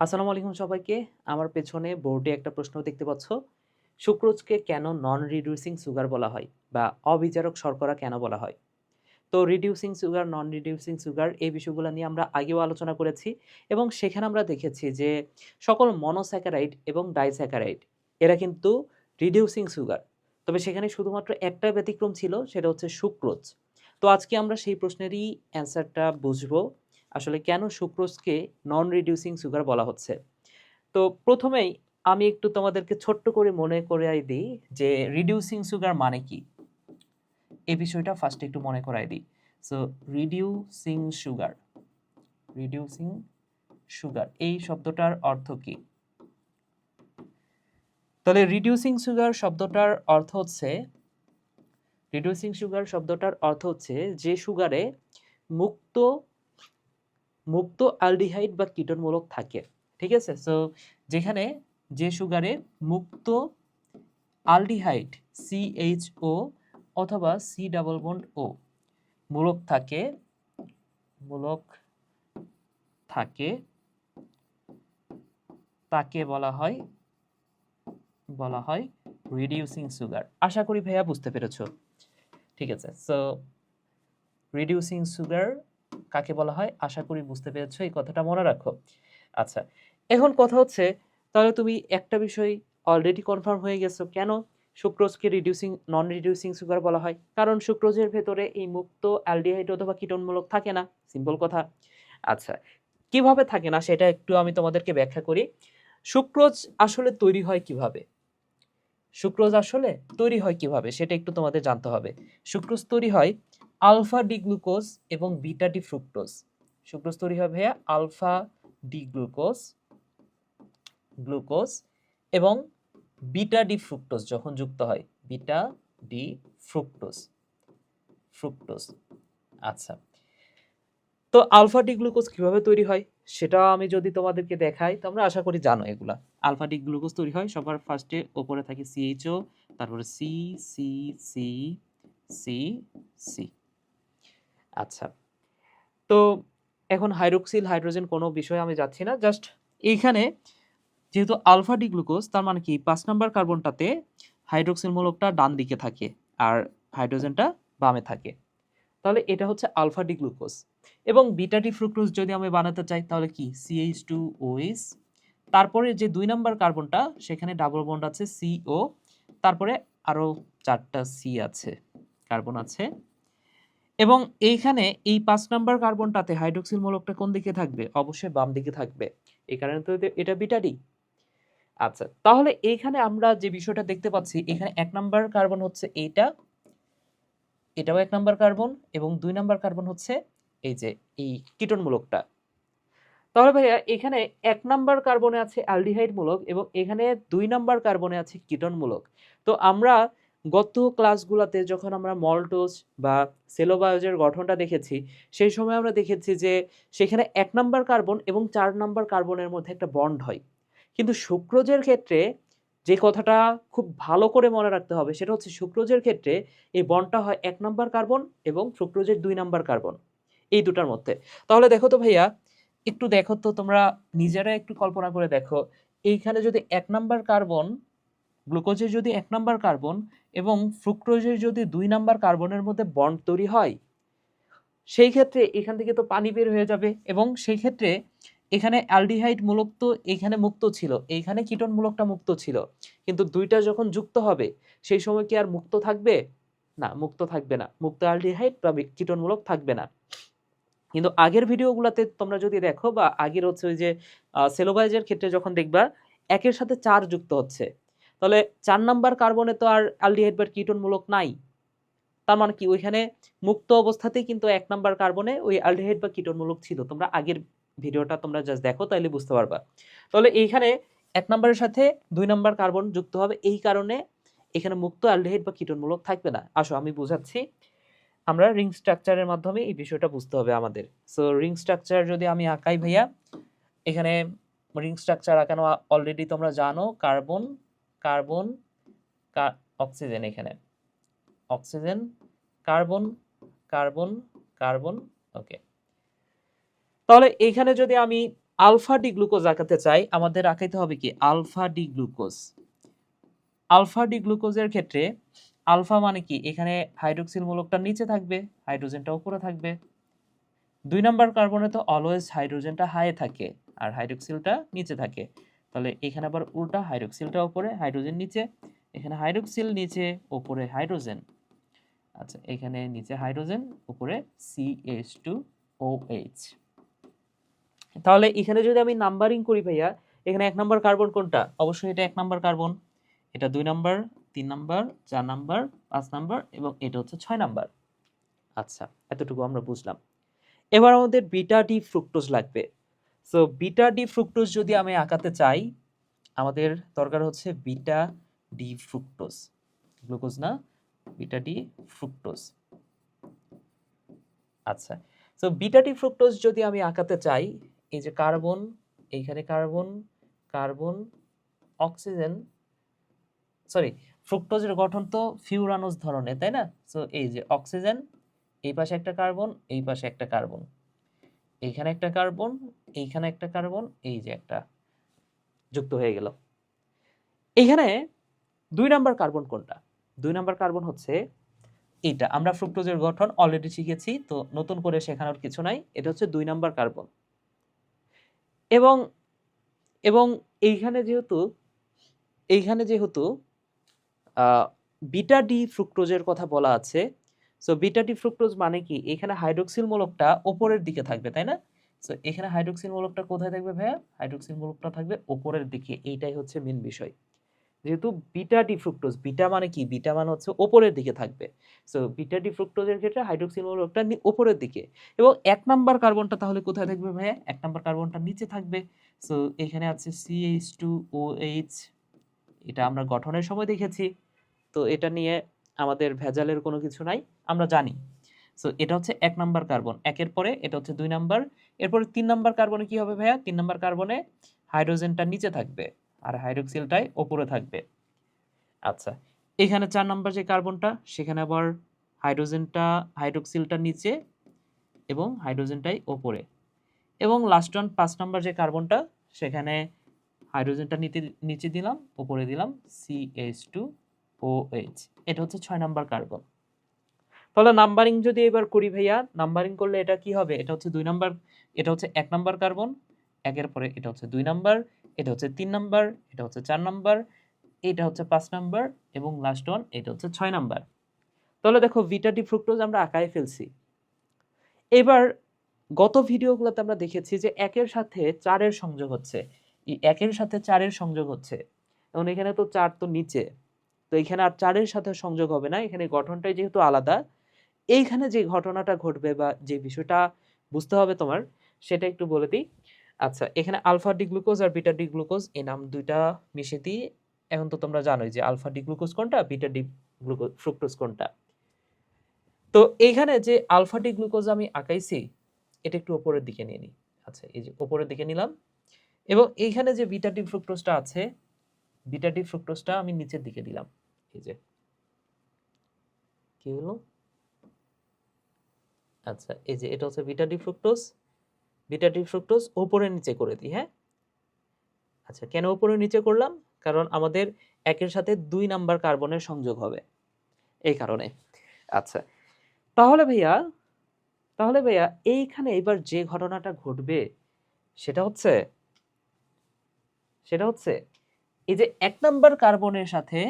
আসসালামু আলাইকুম সবাইকে। আমার পেছনে বোর্ডে একটা প্রশ্ন দেখতে পাচ্ছ। সুক্রোজকে কেন নন রিডিউসিং সুগার বলা হয়? বা অবিচারক শর্করা কেন বলা হয়? তো reducing sugar, non reducing sugar এই বিষয়গুলো নিয়ে আমরা আগেও আলোচনা করেছি এবং সেখানে আমরা দেখেছি যে সকল মনোস্যাকারাইড এবং ডাইস্যাকারাইড এরা কিন্তু রিডিউসিং সুগার। তবে সেখানে শুধুমাত্র একটা ব্যতিক্রম ছিল সেটা হচ্ছে সুক্রোজ। তো আজকে আমরা সেই প্রশ্নেরই অ্যান্সারটা বুঝব। আসলে কেন সুক্রোজকে নন রিডিউসিং সুগার বলা হচ্ছে? তো প্রথমেই আমি একটু তোমাদেরকে ছোট্ট করে মনে করাই দিই যে রিডিউসিং সুগার মানে কি? এই বিষয়টা ফার্স্টে একটু মনে করাই দিই। So reducing sugar, reducing sugar এই শব্দটার অর্থ কি? তাহলে রিডিউসিং সুগার শব্দটার অর্থ হচ্ছে রিডিউসিং সুগার শব্দটার অর্থ হচ্ছে যে সুগারে মুক্ত মুক্ত অ্যালডিহাইড বা কিটোনমূলক থাকে। ঠিক আছে? সো যেখানে যে সুগারে মুক্ত অ্যালডিহাইড CHO অথবা সি ডাবল বন্ড O মূলক থাকে মূলক থাকে, তাকে বলা হয় বলা হয় রিডিউসিং সুগার। আশা করি ভাইয়া বুঝতে পেরেছ ঠিক আছে। সো রিডিউসিং সুগার কাকে বলা হয়? আশা করি বুঝতে পেরেছ। এই কথাটা মনে রাখো। আচ্ছা। এখন কথা হচ্ছে, তাহলে তুমি একটা বিষয় অলরেডি কনফার্ম হয়ে গেছো। কেন সুক্রোজকে রিডিউসিং নন রিডিউসিং সুগার বলা হয়? কারণ সুক্রোজের ভেতরে এই মুক্ত অ্যালডিহাইড অথবা কীটনমূলক থাকে না। সিম্পল কথা। আচ্ছা। কীভাবে থাকে না সেটা একটু আমি তোমাদেরকে ব্যাখ্যা করি। সুক্রোজ আসলে তৈরি হয় কীভাবে? সুক্রোজ আসলে তৈরি হয় কীভাবে? সেটা একটু তোমাদের জানতে হবে। সুক্রোজ তৈরি হয় আলফা ডি গ্লুকোজ এবং বিটা ডি ফ্রুক্টোজ। সুক্রোজ তৈরি হয় ভাইয়া আলফা ডি গ্লুকোজ গ্লুকোজ এবং বিটা ডি ফ্রুক্টোজ যখন যুক্ত হয়। Beta D fructose fructose. আচ্ছা। তো আলফা ডি গ্লুকোজ কীভাবে তৈরি হয়? সেটা আমি যদি তোমাদেরকে দেখাই তোমরা আশা করি জানো এগুলা। আলফা ডি গ্লুকোজ তৈরি হয় সবার ফার্স্টে ওপরে থাকে CHO তারপরে C C C C C আচ্ছা। তো এখন হাইড্রোক্সিল, হাইড্রোজেন কোনো বিষয়ে আমি যাচ্ছি না। জাস্ট এইখানে যেহেতু আলফা ডি গ্লুকোজ, তার মানে কি পাঁচ নাম্বার কার্বনটাতে হাইড্রোক্সিল মূলকটা ডান দিকে থাকে আর হাইড্রোজেনটা বামে থাকে। তাহলে এটা হচ্ছে আলফা ডি গ্লুকোজ এবং বিটা ডি ফ্রুক্টোজ যদি আমি বানাতে চাই, তাহলে কি CH2OH তারপরে যে দুই নাম্বার কার্বনটা, সেখানে ডাবল বন্ড আছে CO তারপরে আরও চারটা সি আছে, কার্বন আছে এবং এইখানে এই পাঁচ নাম্বার কার্বনটাতে হাইড্রোক্সিল মূলকটা কোন দিকে থাকবে? অবশ্যই বাম দিকে থাকবে। এই কারণে তো এটা বিটা ডি। আচ্ছা। তাহলে এইখানে আমরা যে বিষয়টা দেখতে পাচ্ছি, এখানে এক নাম্বার কার্বন হচ্ছে এইটা। এটাও এক নাম্বার কার্বন এবং দুই নাম্বার কার্বন হচ্ছে এই যে এই কিটোন মূলকটা। তাহলে ভাইয়া, এখানে এক নাম্বার কার্বনে আছে অ্যালডিহাইড মূলক এবং এখানে দুই নাম্বার কার্বনে আছে কিটোন মূলক। তো আমরা গত ক্লাসগুলোতে যখন আমরা মল্টোজ বা সেলোবায়োজের গঠনটা দেখেছি, সেই সময় আমরা দেখেছি যে সেখানে এক নাম্বার কার্বন এবং চার নাম্বার কার্বনের মধ্যে একটা বন্ড হয়। কিন্তু সুক্রোজের ক্ষেত্রে যে কথাটা খুব ভালো করে মনে রাখতে হবে, সেটা হচ্ছে সুক্রোজের ক্ষেত্রে এই বন্ডটা হয় এক নাম্বার কার্বন এবং সুক্রোজের দুই নাম্বার কার্বন। এই দুটার মধ্যে। তাহলে দেখো তো ভাইয়া, একটু দেখো তো তোমরা নিজেরা একটু কল্পনা করে দেখো। এইখানে যদি এক নাম্বার কার্বন গ্লুকোজের যদি এক নাম্বার কার্বন এবং ফ্রুক্টোজের যদি দুই নাম্বার কার্বনের মধ্যে বন্ড তৈরি হয় সেই ক্ষেত্রে এখান থেকে তো পানি বের হয়ে যাবে এবং সেই ক্ষেত্রে এখানে অ্যালডিহাইড মূলক তো এখানে মুক্ত ছিল। এইখানে কিটোন মূলকটা মুক্ত ছিল। কিন্তু দুইটা যখন যুক্ত হবে সেই সময় কি আর মুক্ত থাকবে? না, মুক্ত থাকবে না। মুক্ত অ্যালডিহাইড বা কিটোন মূলক থাকবে না। কিন্তু আগের ভিডিওগুলোতে তোমরা যদি দেখো বা আগের হচ্ছে ওই যে আ সেলোবায়োজের ক্ষেত্রে যখন দেখবা একের সাথে চার যুক্ত হচ্ছে। তাহলে চার নাম্বার কার্বনে তো আর অ্যালডিহাইড বা কিটোন মূলক নাই। তার মানে কি ওইখানে মুক্ত অবস্থাতেই কিন্তু এক নাম্বার কার্বনে ওই অ্যালডিহাইড বা কিটোন মূলক ছিল। তোমরা আগের ভিডিওটা তোমরা জাস্ট দেখো তাইলে বুঝতে পারবা। তাহলে এইখানে এক নাম্বারের সাথে দুই নাম্বার কার্বন যুক্ত হবে এই কারণে এখানে মুক্ত অ্যালডিহাইড বা কিটোন মূলক থাকবে না। আসো আমি বুঝাচ্ছি। আমরা রিং স্ট্রাকচারের মাধ্যমে এই বিষয়টা বুঝতে হবে আমাদের। সো রিং স্ট্রাকচার যদি আমি আঁকাই ভাইয়া এখানে রিং স্ট্রাকচার আঁকানো অলরেডি তোমরা জানো কার্বন, কার্বন, অক্সিজেন এখানে। Oxygen, carbon, carbon, carbon okay. তাহলে এইখানে যদি আমি আলফা ডি গ্লুকোজ আঁকাতে চাই আমাদের আঁকাইতে হবে কি? Alpha D glucose. Alpha D গ্লুকোজের ক্ষেত্রে আলফা মানে কি? এখানে হাইড্রোক্সিল মূলকটা নিচে থাকবে হাইড্রোজেনটা উপরে থাকবে। দুই নাম্বার কার্বনে তো অলওয়েজ হাইড্রোজেনটা হাই থাকে আর হাইড্রোক্সিলটা নিচে থাকে। তাহলে এখানে আবার উল্টা হাইড্রোক্সিলটা ওপরে হাইড্রোজেন নিচে, এখানে হাইড্রোক্সিল নিচে, উপরে হাইড্রোজেন আচ্ছা এখানে নিচে হাইড্রোজেন উপরে এইচ টু ও এইচ তাহলে এখানে যদি আমি নাম্বারিং করি ভাইয়া, এখানে এক নাম্বার কার্বন কোনটা? অবশ্যই এটা এক নাম্বার কার্বন এটা দুই নাম্বার তিন নাম্বার চার নাম্বার পাঁচ নাম্বার এবং এটা হচ্ছে ছয় নাম্বার আচ্ছা এতটুকু আমরা বুঝলাম। এবার আমাদের বিটা ডি ফ্রুক্টোজ লাগবে। সো বিটা ডি ফ্রুক্টোজ যদি আমি আঁকাতে চাই, আমাদের দরকার হচ্ছে বিটা ডি ফ্রুক্টোজ গ্লুকোজ না বিটা ডি ফ্রুক্টোজ আচ্ছা সো বিটা ডি ফ্রুক্টোজ যদি আমি আঁকাতে চাই, এই যে কার্বন, এইখানে কার্বন কার্বন, অক্সিজেন সরি ফ্রুক্টোজের গঠন তো ফিউরানোস ধরনের, তাই না? সো এই যে অক্সিজেন, এই পাশে একটা কার্বন, এই পাশে একটা কার্বন। এইখানে একটা কার্বন, এইখানে একটা কার্বন, এই যে একটা যুক্ত হয়ে গেল। এইখানে দুই নাম্বার কার্বন কোনটা? দুই নাম্বার কার্বন হচ্ছে এইটা। আমরা ফ্রুক্টোজের গঠন অলরেডি শিখেছি, তো নতুন করে শেখানোর কিছু নাই। এটা হচ্ছে দুই নাম্বার কার্বন। এবং এবং এইখানে যেহেতু এইখানে যেহেতু বিটা ডি ফ্রুক্টোজের কথা বলা আছে সো বিটা ডি ফ্রুক্টোজ মানে কি? এখানে হাইড্রোক্সিল মূলকটা ওপরের দিকে থাকবে, তাই না? সো এখানে হাইড্রোক্সিল মূলকটা কোথায় থাকবে ভাইয়া? হাইড্রোক্সিল মূলকটা থাকবে ওপরের দিকে। এইটাই হচ্ছে মেন বিষয়। যেহেতু বিটা ডি ফ্রুক্টোজ বিটা মানে কি? বিটা মানে হচ্ছে ওপরের দিকে থাকবে। সো বিটা ডি ফ্রুক্টোজের ক্ষেত্রে হাইড্রোক্সিল মূলকটা ওপরের দিকে। এবং এক নাম্বার কার্বনটা তাহলে কোথায় থাকবে ভাইয়া? এক নাম্বার কার্বনটা নিচে থাকবে। সো এখানে আছে সিএইচ টু ও এইচ এটা আমরা গঠনের সময় দেখেছি। তো, এটা নিয়ে আমাদের ভেজালের কোনো কিছু নাই। আমরা জানি। সো এটা হচ্ছে এক নাম্বার কার্বন। একের পরে এটা হচ্ছে দুই নাম্বার। এরপরে তিন নাম্বার কার্বনে কি হবে ভাইয়া? তিন নাম্বার কার্বনে হাইড্রোজেনটা নিচে থাকবে আর হাইড্রোক্সিলটাই ওপরে থাকবে। আচ্ছা এখানে চার নাম্বার যে কার্বনটা, সেখানে আবার হাইড্রোজেনটা, হাইড্রোক্সিলটা নিচে এবং হাইড্রোজেনটাই ওপরে। এবং লাস্ট ওয়ান পাঁচ নাম্বার যে কার্বনটা, সেখানে হাইড্রোজেনটা নিতে, নিচে দিলাম উপরে দিলাম C H two O H এটা হচ্ছে ছয় নাম্বার কার্বন। তাহলে নাম্বারিং যদি এবার করি ভাইয়া নাম্বারিং করলে এটা কি হবে? এটা হচ্ছে দুই নাম্বার এটা হচ্ছে এক নাম্বার কার্বন একের পরে এটা হচ্ছে দুই নাম্বার এটা হচ্ছে তিন নাম্বার এটা হচ্ছে চার নাম্বার এটা হচ্ছে পাঁচ নাম্বার এবং লাস্ট ওয়ান এটা হচ্ছে ছয় নাম্বার তাহলে দেখো ভিটা ডি ফ্রুক্টোজ আমরা আঁকায় ফেলছি। এবার গত ভিডিওগুলোতে আমরা দেখেছি যে একের সাথে চারের সংযোগ হচ্ছে। একের সাথে চারের সংযোগ হচ্ছে। এবং এখানে তো চার তো নিচে। তো এখানে আর চারের সাথে সংযোগ হবে না, এখানে গঠনটাই যেহেতু আলাদা এইখানে যে ঘটনাটা ঘটবে বা যে বিষয়টা বুঝতে হবে তোমার, সেটা একটু বলে দিই। আচ্ছা এখানে আলফা ডি গ্লুকোজ আর বিটা ডি গ্লুকোজ এই নাম দুইটা মিশে দিয়ে এখন তো তোমরা জানোই যে আলফা ডি গ্লুকোজ কোনটা, বিটা ডি গ্লুকোজ ফ্রুক্টোজ কোনটা। তো এইখানে যে আলফা ডি গ্লুকোজ আমি আঁকাইছি, এটা একটু ওপরের দিকে নিয়ে নিই। আচ্ছা এই যে ওপরের দিকে নিলাম। এবং এইখানে যে বিটা ডি ফ্রুক্টোজটা আছে, বিটা ডি ফ্রুক্টোজটা আমি নিচের দিকে দিলাম। এই যে, কি হলো? আচ্ছা এই যে এটা হচ্ছে beta D fructose beta D fructose উপরে নিচে করে দিই হ্যাঁ? আচ্ছা কেন উপরে নিচে করলাম? কারণ আমাদের একের সাথে দুই নাম্বার কার্বনের সংযোগ হবে, এই কারণে। আচ্ছা তাহলে ভাইয়া তাহলে ভাইয়া এইখানে এবার যে ঘটনাটা ঘটবে, সেটা হচ্ছে সেটা হচ্ছে, এই যে এক নাম্বার কার্বনের সাথে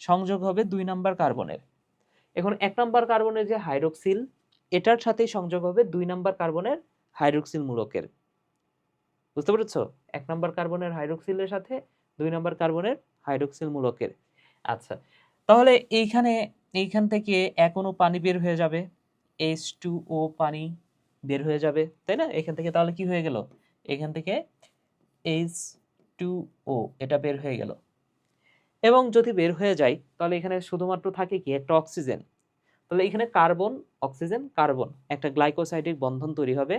সংযোগ হবে দুই নাম্বার কার্বনের। এখন এক নাম্বার কার্বনের যে হাইড্রোক্সিল এটার সাথেই সংযোগ হবে দুই নাম্বার কার্বনের হাইড্রোক্সিল মূলকের বুঝতে পেরেছ? এক নাম্বার কার্বনের হাইড্রোক্সিলের সাথে, দুই নাম্বার কার্বনের হাইড্রোক্সিল মূলকের আচ্ছা তাহলে এইখানে, এইখান থেকে অণু পানি বের হয়ে যাবে এইচ টু ও পানি বের হয়ে যাবে, তাই না? এখান থেকে তাহলে কি হয়ে গেল? এখান থেকে এইচ টু ও এটা বের হয়ে গেল। এবং যদি বের হয়ে যায়, তাহলে এখানে শুধুমাত্র থাকে কি? একটা অক্সিজেন। তাহলে এখানে কার্বন, অক্সিজেন, কার্বন একটা গ্লাইকোসাইডিক বন্ধন তৈরি হবে।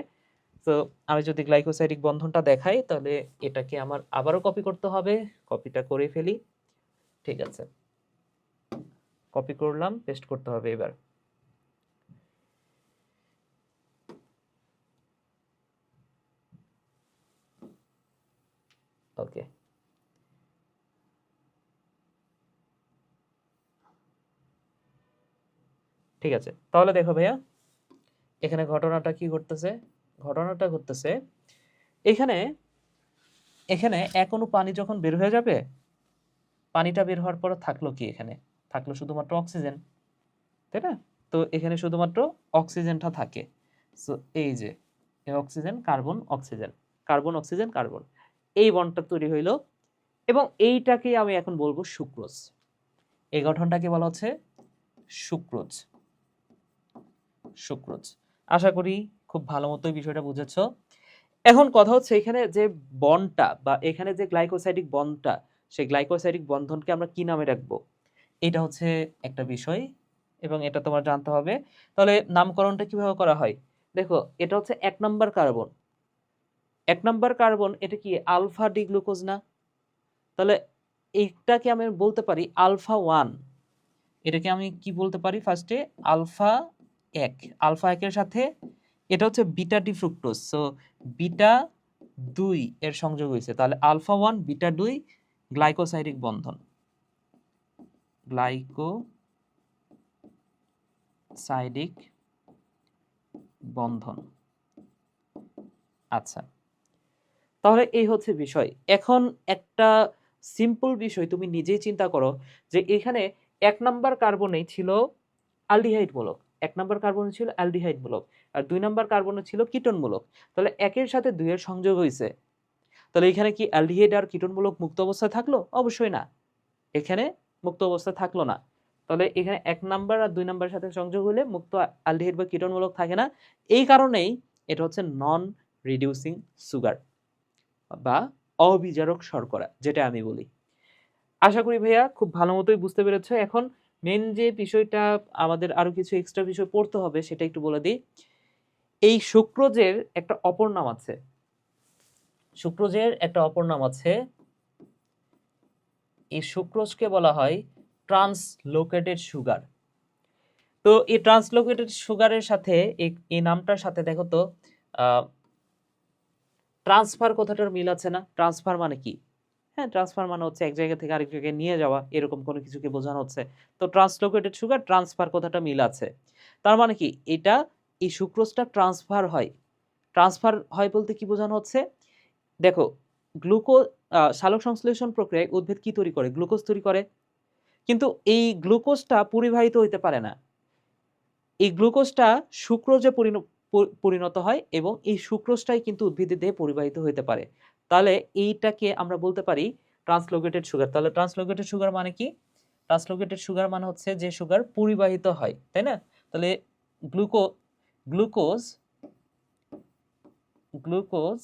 তো আমি যদি গ্লাইকোসাইডিক বন্ধনটা দেখাই, তাহলে এটাকে আমার আবারও কপি করতে হবে। কপিটা করে ফেলি। ঠিক আছে। কপি করলাম পেস্ট করতে হবে এবার। ওকে ঠিক আছে। তাহলে দেখো ভাইয়া, এখানে ঘটনাটা কি ঘটতেছে? ঘটনাটা ঘটতেছে, এখানে এখানে অণু পানি যখন বের হয়ে যাবে, পানিটা বের হওয়ার পর থাকল কি এখানে? থাকল শুধুমাত্র অক্সিজেন, তাই না? তো এখানে শুধুমাত্র অক্সিজেনটা থাকে। সো এই যে oxygen, carbon oxygen. Carbon oxygen, carbon. এই বন্ডটা তৈরি হইল এবং এইটাকে আমি এখন বলব সুক্রোজ। এই গঠনটাকে বলা হচ্ছে সুক্রোজ। সুক্রোজ আশা করি খুব ভালো মতোই বিষয়টা বুঝেছ। এখন কথা হচ্ছে এখানে যে বনটা বা এখানে যে গ্লাইকোসাইডিক বনটা, সেই গ্লাইকোসাইডিক বন্ধনকে আমরা কি নামে রাখব এটা হচ্ছে একটা বিষয় এবং এটা তোমার জানতে হবে। তাহলে নামকরণটা কীভাবে করা হয়? দেখো, এটা হচ্ছে এক নম্বর কার্বন। এক নম্বর কার্বন, এটা কি আলফা ডি গ্লুকোজ না? তাহলে এইটাকে আমি বলতে পারি আলফা ওয়ান। এটাকে আমি কি বলতে পারি? ফার্স্টে আলফা এক, আলফা একের সাথে, এটা হচ্ছে beta D fructose so beta দুই এর সংযোগ হয়েছে। তাহলে আলফা ওয়ান, বিটা দুই গ্লাইকোসাইডিক বন্ধন। গ্লাইকো সাইডিক বন্ধন। আচ্ছা। তাহলে এই হচ্ছে বিষয়। এখন একটা সিম্পল বিষয় তুমি নিজেই চিন্তা করো যে এখানে এক নাম্বার কার্বনেই ছিল আলডিহাইড মূলক এক নাম্বার কার্বনে ছিল অ্যালডিহাইড মূলক আর দুই নাম্বার কার্বনে ছিল কিটন মূলক। তাহলে একের সাথে দুইয়ের সংযোগ হয়েছে তাহলে এখানে কি অ্যালডিহাইড আর কিটন মূলক মুক্ত অবস্থায় থাকল? অবশ্যই না। এখানে মুক্ত অবস্থায় থাকল না। তাহলে এখানে এক নাম্বার আর দুই নাম্বারের সাথে সংযোগ হলে মুক্ত অ্যালডিহাইড বা কিটনমূলক থাকে না। এই কারণেই এটা হচ্ছে নন রিডিউসিং সুগার বা অবিজারক শর্করা, যেটা আমি বলি। আশা করি ভাইয়া খুব ভালো মতোই বুঝতে পেরেছ। এখন মেন যে বিষয়টা আমাদের আরও কিছু এক্সট্রা বিষয় পড়তে হবে, সেটা একটু বলে দিই। এই সুক্রোজের একটা অপর নাম আছে। সুক্রোজের একটা অপর নাম আছে। এই সুক্রোজকে বলা হয় ট্রান্সলোকেটেড সুগার তো এই ট্রান্সলোকেটেড সুগারের সাথে, এই নামটার সাথে দেখো তো ট্রান্সফার কথাটার মিল আছে না? ট্রান্সফার মানে কি? হ্যাঁ ট্রান্সফার মানে হচ্ছে এক জায়গা থেকে আরেক জায়গায় নিয়ে যাওয়া, এরকম কোনো কিছুকে বোঝানো হচ্ছে। তো ট্রান্সলোকেটেড সুগার ট্রান্সফার কথাটা মিল আছে। তার মানে কি? এটা এই সুক্রোজটা ট্রান্সফার হয়। ট্রান্সফার হয় বলতে কি বোঝানো হচ্ছে? দেখো গ্লুকো সালোক সংশ্লেষণ প্রক্রিয়ায় উদ্ভিদ কি তৈরি করে? গ্লুকোজ তৈরি করে। কিন্তু এই গ্লুকোজটা পরিবাহিত হইতে পারে না। এই গ্লুকোজটা সুক্রোজে পরিণ- পরি- পরিণত হয় এবং এই সুক্রোজটাই কিন্তু উদ্ভিদের দেহে পরিবাহিত হইতে পারে। তাহলে এইটাকে আমরা বলতে পারি ট্রান্সলোকেটেড সুগার তাহলে ট্রান্সলোকেটেড সুগার মানে কি? ট্রান্সলোকেটেড সুগার মানে হচ্ছে যে সুগার পরিবাহিত হয়, তাই না? তাহলে গ্লুকো গ্লুকোজ গ্লুকোজ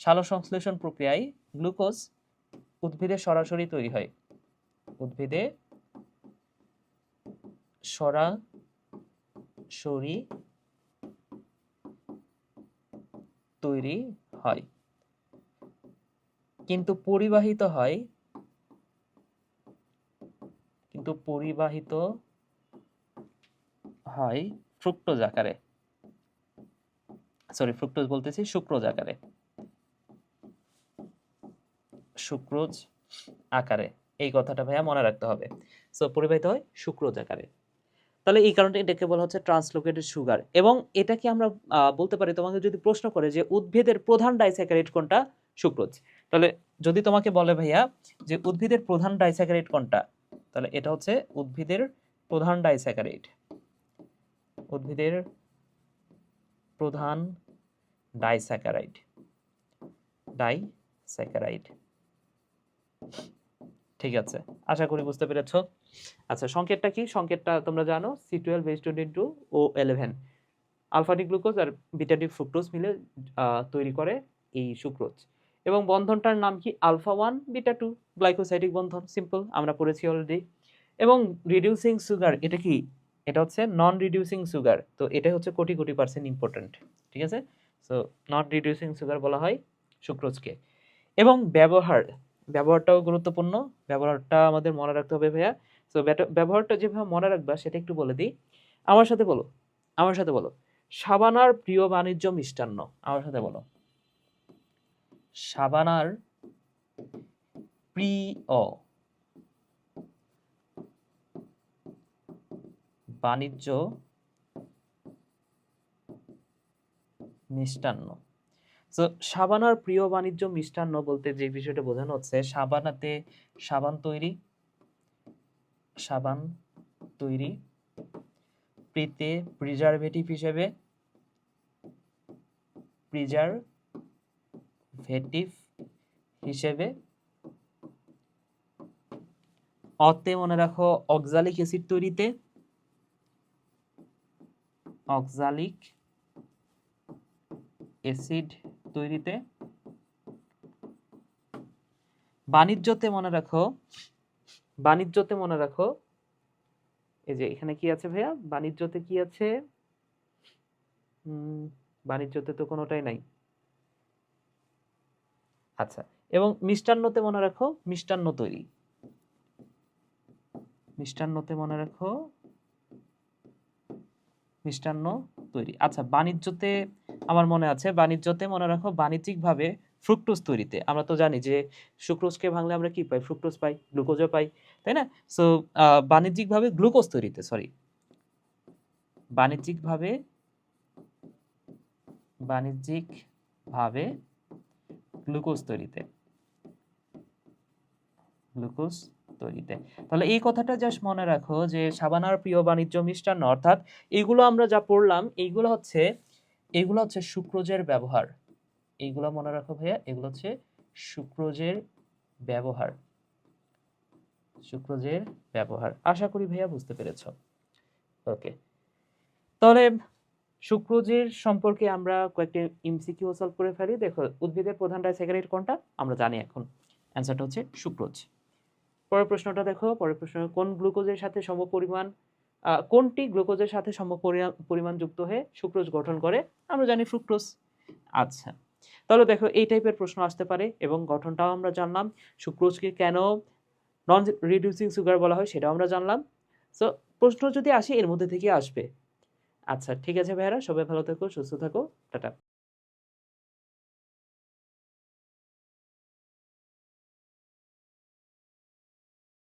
সালোক সংশ্লেষণ প্রক্রিয়ায় গ্লুকোজ উদ্ভিদে সরাসরি তৈরি হয়। উদ্ভিদে সরাসরি তৈরি হয়। কিন্তু পরিবাহিত হয়, কিন্তু পরিবাহিত হয় ফ্রুক্টোজ আকারে। সরি ফ্রুক্টোজ বলতেছি সুক্রোজ আকারে। সুক্রোজ আকারে। এই কথাটা ভাইয়া মনে রাখতে হবে। সো পরিবাহিত হয় সুক্রোজ আকারে। তাহলে এই কারণে এটাকে বলা হচ্ছে ট্রান্সলোকেটেড সুগার এবং এটাকে আমরা বলতে পারি তোমাকে যদি প্রশ্ন করে যে উদ্ভিদের প্রধান ডাইস্যাকারাইড কোনটা? সুক্রোজ। তাহলে যদি তোমাকে বলে ভাইয়া যে উদ্ভিদের প্রধান ডাইস্যাকারাইড কোনটা? তাহলে এটা হচ্ছে উদ্ভিদের প্রধান ডাইস্যাকারাইড উদ্ভিদের প্রধান ডাইস্যাকারাইড ডাইস্যাকারাইড ঠিক আছে। আশা করি বুঝতে পেরেছ। আচ্ছা সংকেতটা কি? সংকেতটা তোমরা জানো C twelve H twenty two O eleven alpha D glucose আর বিটাডি ফ্রুক্টোজ মিলে তৈরি করে এই সুক্রোজ। এবং বন্ধনটার নাম কি? Alpha one, beta two glycosidic বন্ধন, সিম্পল, আমরা পড়েছি অলরেডি এবং রিডিউসিং সুগার এটা কি? এটা হচ্ছে নন রিডিউসিং সুগার তো এটা হচ্ছে কোটি কোটি পার্সেন্ট ইম্পর্ট্যান্ট ঠিক আছে? সো নট রিডিউসিং সুগার বলা হয় সুক্রোজকে। এবং ব্যবহার ব্যবহারটাও গুরুত্বপূর্ণ, ব্যবহারটা আমাদের মনে রাখতে হবে ভাইয়া। তো ব্যবহারটা যেভাবে মনে রাখবা, সেটা একটু বলে দিই। আমার সাথে বলো, আমার সাথে বলো। সাবানার প্রিয় বাণিজ্য মিষ্টান্ন, আমার সাথে বলো। সাবানার প্রিয় বাণিজ্য মিষ্টান্ন। তো সাবানার প্রিয় বাণিজ্য মিষ্টান্ন বলতে যে বিষয়টা বোঝানো হচ্ছে, সাবানাতে সাবান তৈরি সাবান তৈরি, প্রিতে প্রিজারভেটিভ হিসেবে প্রিজারভেটিভ হিসেবে, অতে মনে রাখো অক্সালিক অ্যাসিড তৈরিতে অক্সালিক অ্যাসিড তৈরিতে। বাণিজ্যতে মনে রাখো, বাণিজ্যতে মনে রাখো, এই যে এখানে কি আছে ভাইয়া? বাণিজ্যতে কি আছে? বাণিজ্যতে তো কোনোটাই নাই। আচ্ছা এবং মিষ্টান্নতে মনে রাখো, মিষ্টান্ন তৈরি। মিষ্টান্নতে মনে রাখো, মিষ্টান্ন তৈরি। আচ্ছা বাণিজ্যতে আমার মনে আছে, বাণিজ্যতে মনে রাখো বাণিজ্যিকভাবে ফ্রুক্টোজ তৈরিতে। আমরা তো জানি যে সুক্রোজকে ভাঙলে আমরা কি পাই? ফ্রুক্টোজ পাই, গ্লুকোজও পাই, তাই না? সো বাণিজ্যিকভাবে গ্লুকোজ তৈরিতে সরি বাণিজ্যিকভাবে বাণিজ্যিকভাবে গ্লুকোজ তৈরিতে। গ্লুকোজ তৈরিতে। তাহলে এই কথাটা জাস্ট মনে রাখো যে সাবানার প্রিয় বাণিজ্য মিষ্টান্ন, অর্থাৎ এইগুলো আমরা যা পড়লাম, এইগুলো হচ্ছে এইগুলো হচ্ছে সুক্রোজের ব্যবহার। এইগুলো মনে রাখো ভাইয়া, এগুলো হচ্ছে সুক্রোজের ব্যবহার। সুক্রোজের ব্যবহার। আশা করি ভাইয়া বুঝতে পেরেছ। ওকে। তাহলে সুক্রোজের সম্পর্কে আমরা কয়েকটি এমসিকিউ সলভ করে ফেলি। দেখো, উদ্ভিদের প্রধান ডাইস্যাকারাইড কোনটা? আমরা জানি এখন। অ্যান্সারটা হচ্ছে সুক্রোজ। পরের প্রশ্নটা দেখো, পরের প্রশ্ন, কোন গ্লুকোজের সাথে সমপরিমাণ কোনটি গ্লুকোজের সাথে সমপরিমাণ পরিমাণ যুক্ত হয়ে সুক্রোজ গঠন করে? আমরা জানি ফ্রুক্টোজ আচ্ছা তাহলে দেখো এই টাইপের প্রশ্ন আসতে পারে এবং গঠনটাও আমরা জানলাম। সুক্রোজকে কেন নন রিডিউসিং সুগার বলা হয় সেটাও আমরা জানলাম। সো প্রশ্ন যদি আসে এর মধ্যে থেকে আসবে। আচ্ছা ঠিক আছে ভাইয়ারা, সবাই ভালো থেকো, সুস্থ থাকো, টাটা।